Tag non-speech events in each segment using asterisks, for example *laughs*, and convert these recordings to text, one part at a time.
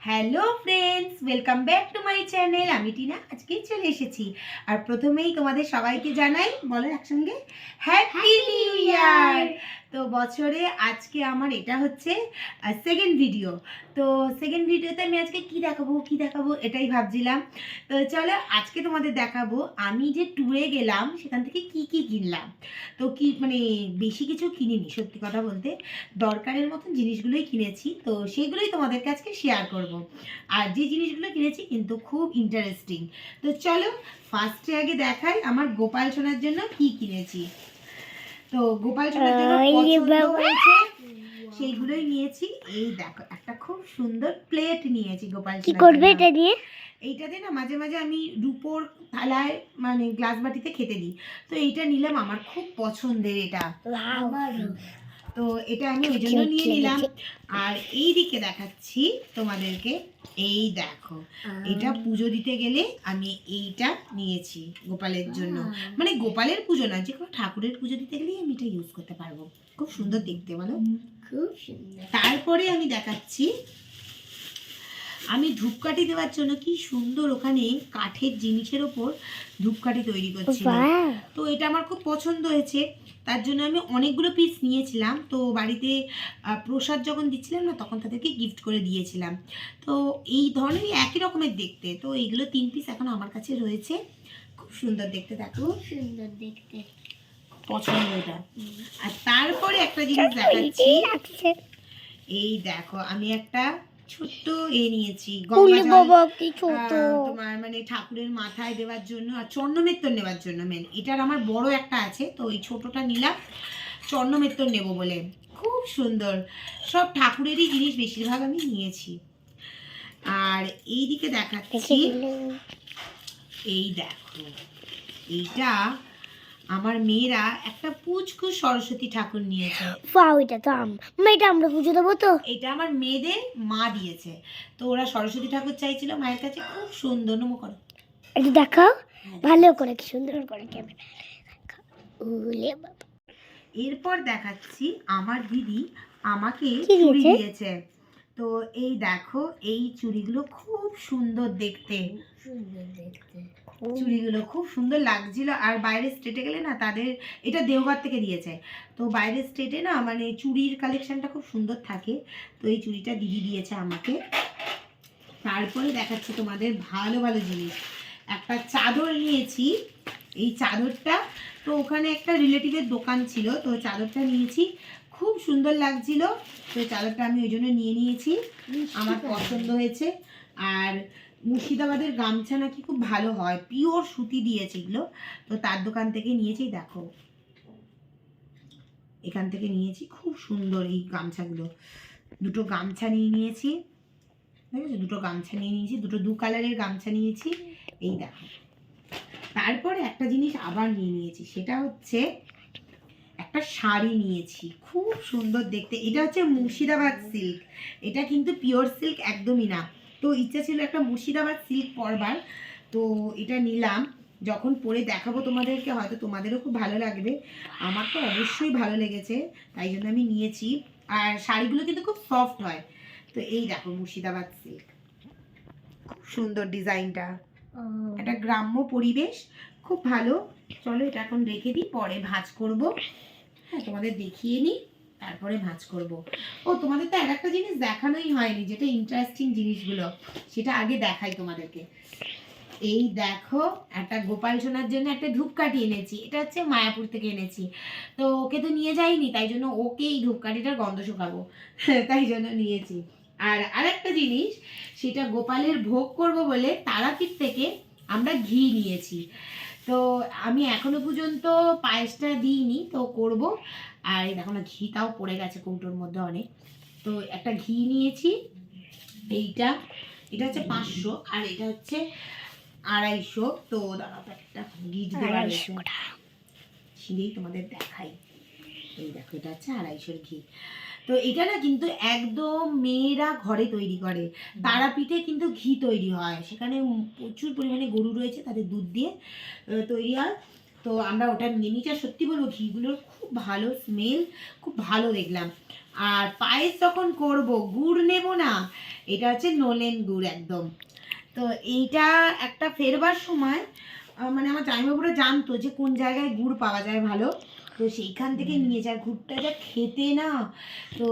Hello friends welcome back to my channel আমি টিনা আজকে চলে এসেছি। আর প্রথমেই তোমাদের সবাইকে জানাই বলো একসঙ্গে হ্যাপি নিউ ইয়ার তো বছরে আজকে আমার এটা হচ্ছে সেকেন্ড ভিডিও তো সেকেন্ড ভিডিওতে আমি আজকে কি দেখাবো কি দেখাবো এটাই ভাবছিলাম। তো চলো আজকে তোমাদের দেখাবো, আমি যে ট্যুরে গেলাম, সেখান থেকে কি কি কিনলাম। তো কি মানে বেশি কিছু কিনিনি, সত্যি কথা বলতে। দরকারের মতন জিনিসগুলোই কিনেছি, তো সেগুলোই তোমাদেরকে আজকে শেয়ার করব। আর যে জিনিসগুলো কিনেছি কিন্তু খুব ইন্টারেস্টিং তো চলো ফার্স্টে আগে দেখাই আমার গোপাল সোনার জন্য কি কিনেছি। তো গোপাল সোনার জন্য পছন্দ হয়েছে। সেইগুলোই নিয়েছি। এই দেখো একটা খুব সুন্দর প্লেট নিয়েছি গোপাল কি করবে এটা দিয়ে? এইটাতে না মাঝে মাঝে আমি রুপোর থালায় মানে গ্লাস বাটিতে খেতে দিই। তো এইটা নিলাম আমার খুব পছন্দের এটা। তো এটা আমি ওই জন্য নিয়ে নিলাম। আর এই দিকে দেখাচ্ছি তোমাদেরকে এই দেখো এটা পুজো দিতে গেলে আমি এইটা নিয়েছি গোপালের জন্য। মানে গোপালের পুজো না যে কোনো ঠাকুরের পুজো দিতে গেলেই আমি এটা ইউজ করতে পারব। খুব সুন্দর দেখতে বলো। খুব সুন্দর। তারপরে আমি দেখাচ্ছি আমি ধূপকাঠি দেওয়ার জন্য কি সুন্দর ওখানে কাঠের জিনিসের ওপর ধূপকাঠি তৈরি করছিল বাহ। তো এটা আমার খুব পছন্দ হয়েছে। তার জন্য আমি অনেকগুলো পিস নিয়েছিলাম। তো বাড়িতে প্রসাদ যখন দিচ্ছিলাম না তখন তাদেরকে গিফট করে দিয়েছিলাম। তো এই ধরনেরই একই রকমের দেখতে। তো এইগুলো তিন পিস এখন আমার কাছে রয়েছে। খুব সুন্দর দেখতে দেখো। সুন্দর দেখতে। পছন্দ এটা। আর তারপরে একটা জিনিস দেখাচ্ছি। এই দেখো আমি একটা ছোট্ট এ নিয়েছি তোমার মানে ঠাকুরের মাথায় দেওয়ার জন্য আর চন্দ্রমেত্তর নেওয়ার জন্য মেন এটার আমার বড় একটা আছে তো এই ছোটটা নিলাম। চন্দ্রমেত্তর নেব বলে। খুব সুন্দর। সব ঠাকুরেরই জিনিস বেশিরভাগ আমি নিয়েছি। আর এই দিকে দেখাচ্ছি এই দেখো এইটা আমার মেয়েরা একটা পুচকু সরস্বতী ঠাকুর নিয়েছে। পাও এটা তো আম মা এটা আমরা পুজো দেবো তো। এটা আমার মেয়েদের মা দিয়েছে। তো ওরা সরস্বতী ঠাকুর চাইছিল মায়ের কাছে খুব সুন্দর নমো করো। এটা দেখাও। ভালো করে কি সুন্দর করে ক্যামেরা উলে বাবা। এরপর দেখাচ্ছি আমার দিদি আমাকে চুড়ি? দিয়েছে? তো এই দেখো এই চুড়িগুলো খুব সুন্দর দেখতে। সুন্দর দেখতে। চুড়িগুলো খুব সুন্দর লাগছিল। আর বাইরের স্টেটে গেলে না তাদের এটা দেওঘর থেকে দিয়েছে তো বাইরের স্টেটে না মানে চুড়ির কালেকশনটা খুব সুন্দর থাকে। তো এই চুড়িটা দিদি দিয়েছে আমাকে। তারপরে দেখাচ্ছি তোমাদের ভালো ভালো জিনিস। একটা চাদর নিয়েছি। এই চাদরটা তো ওখানে একটা রিলেটিভের দোকান ছিল। তো চাদরটা নিয়েছি। খুব সুন্দর লাগছিল। তো চাদরটা আমি ওই জন্য নিয়ে নিয়েছি। আমার পছন্দ হয়েছে। আর মুর্শিদাবাদের গামছা নাকি খুব ভালো হয়। পিওর সুতি দিয়েছে এগুলো। তো তার দোকান থেকে নিয়েছি, দেখো। এখান থেকে নিয়েছি, খুব সুন্দর এই গামছাগুলো। দুটো গামছা নিয়ে নিয়েছি। দেখেছ দুটো গামছা নিয়ে নিয়েছি, দুটো দু কালারের গামছা নিয়েছি। এই দেখো। তারপরে একটা জিনিস আবার নিয়ে নিয়েছি, সেটা হচ্ছে একটা শাড়ি নিয়েছি। খুব সুন্দর দেখতে। এটা হচ্ছে মুর্শিদাবাদ সিল্ক। এটা কিন্তু পিওর সিল্ক একদমই না। ইচ্ছা ছিল একটা মুর্শিদাবাদ সিল্ক পরবার তো এটা নিলাম। যখন পরে দেখাবো তোমাদেরকে হয়তো তোমাদেরও খুব ভালো লাগবে। আমার তো অবশ্যই ভালো লেগেছে তাই জন্য আমি নিয়েছি। আর শাড়িগুলো কিন্তু খুব সফট হয়। তো এই দেখো মুর্শিদাবাদ সিল্ক খুব সুন্দর ডিজাইনটা। একটা গ্রাম্য পরিবেশ খুব ভালো। চলো এটা এখন রেখে দিই পরে ভাঁজ করব। হ্যাঁ তোমাদের দেখিয়ে নিই। তারপরে ভাঁজ করব। ও, তোমাদের তো আর একটা জিনিস দেখানোই হয়নি, যেটা ইন্টারেস্টিং জিনিসগুলো, সেটা আগে দেখাই তোমাদেরকে। এই দেখো, একটা গোপাল সোনার জন্য একটা ধূপকাঠি এনেছি, এটা হচ্ছে মায়াপুর থেকে এনেছি। তো ওকে তো নিয়ে যাইনি, তাই জন্য ওকে এই ধূপকাঠিটার গন্ধ শুকাবো। *laughs* তাই জন্য নিয়েছি। আর আরেকটা জিনিস, সেটা গোপালের ভোগ করব বলে তারাপীঠ থেকে আমরা ঘি নিয়েছি। তো আমি এখনও পর্যন্ত পায়েসটা দিইনি, তো করব। আর দেখো না ঘিটাও পড়ে গেছে কৌটোর মধ্যে অনেক। তো একটা ঘি নিয়েছি এইটা এটা হচ্ছে পাঁচশো আর এটা হচ্ছে আড়াইশো। তো দাঁড়াও একটা গিট দেওয়া ছিঁড়েই তোমাদের দেখাই। এই দেখো এটা হচ্ছে আড়াইশোর ঘি। তো এটা না কিন্তু একদম মেয়েরা ঘরে তৈরি করে। তারাপীঠে কিন্তু ঘি তৈরি হয়। সেখানে প্রচুর পরিমাণে গরু রয়েছে তাদের দুধ দিয়ে তৈরি হয়। তো আমরা ওটা নিয়ে আর সত্যি বলব ঘিগুলোর খুব ভালো স্মেল খুব ভালো দেখলাম। আর পায়েস যখন করব গুড় নেব না এটা হচ্ছে নলেন গুড় একদম। তো এইটা একটা ফেরবার সময় মানে আমার জামাইবাবুরা জানতো যে কোন জায়গায় গুড় পাওয়া যায় ভালো। তো সেইখান থেকে নিয়ে যায়। গুড়টা যা খেতে না। তো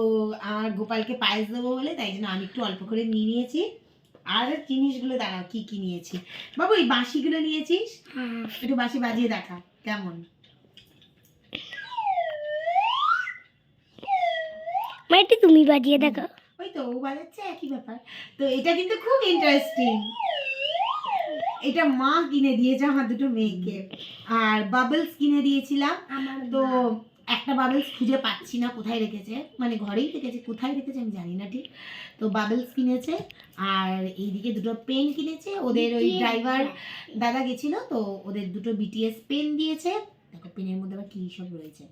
আর গোপালকে পায়েস দেবো বলে তাই জন্য আমি একটু অল্প করে নিয়ে নিয়েছি। আর জিনিসগুলো দাঁড়াও কি কি নিয়েছি? বাবু এই বাঁশিগুলো নিয়েছিস? হ্যাঁ। একটু বাঁশি বাজিয়ে দেখা কেমন? মা একটু তুমি বাজিয়ে দেখো। ওই তো ও বাজাচ্ছে একই ব্যাপার। তো এটা কিন্তু খুব ইন্টারেস্টিং এটা মা কিনে দিয়েছে আমার দুটো মেয়েকে। আর বাবলস কিনে দিয়েছিলাম। তো একটা বাবলস খুঁজে পাচ্ছি না কোথায় রেখেছে মানে ঘরেই রেখেছে কোথায় রেখেছে আমি জানি না ঠিক। তো বাবলস কিনেছে আর এইদিকে দুটো পেন কিনেছে ওদের ওই ড্রাইভার দাদা গেছিল তো ওদের দুটো বিটিএস পেন দিয়েছে। দেখো পেনের মধ্যে আবার কী সব রয়েছে।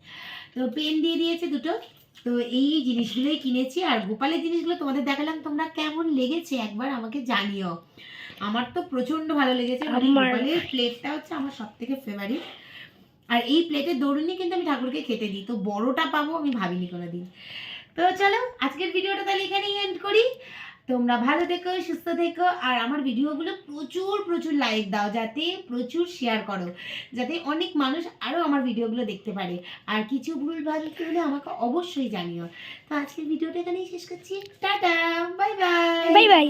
তো পেন দিয়ে দিয়েছে দুটো। তো এই জিনিসগুলোই কিনেছি আর গোপালের জিনিসগুলো তোমাদের দেখালাম তোমরা কেমন লেগেছে একবার আমাকে জানিও। আমার তো প্রচণ্ড ভালো লেগেছে মানে গোপালের প্লেটটা হচ্ছে আমার সব থেকে ফেভারিট আর এই প্লেটের দৌড়নি কিন্তু আমি ঠাকুরকে খেতে দিই। তো বড়টা পাবো আমি ভাবিনি কোনো দিন তো চলো, আজকের ভিডিওটা তাহলে এখানেই এন্ড করি। তোমরা ভালো থেকো, সুস্থ থেকো, আর আমার ভিডিওগুলো প্রচুর প্রচুর লাইক দাও, যাতে প্রচুর শেয়ার করো। যাতে অনেক মানুষ আরও আমার ভিডিওগুলো দেখতে পারে। আর কিছু ভুল ভালো হলে আমাকে অবশ্যই জানিও। তো আজকের ভিডিওটা এখানেই শেষ করছি। Tata bye bye bye bye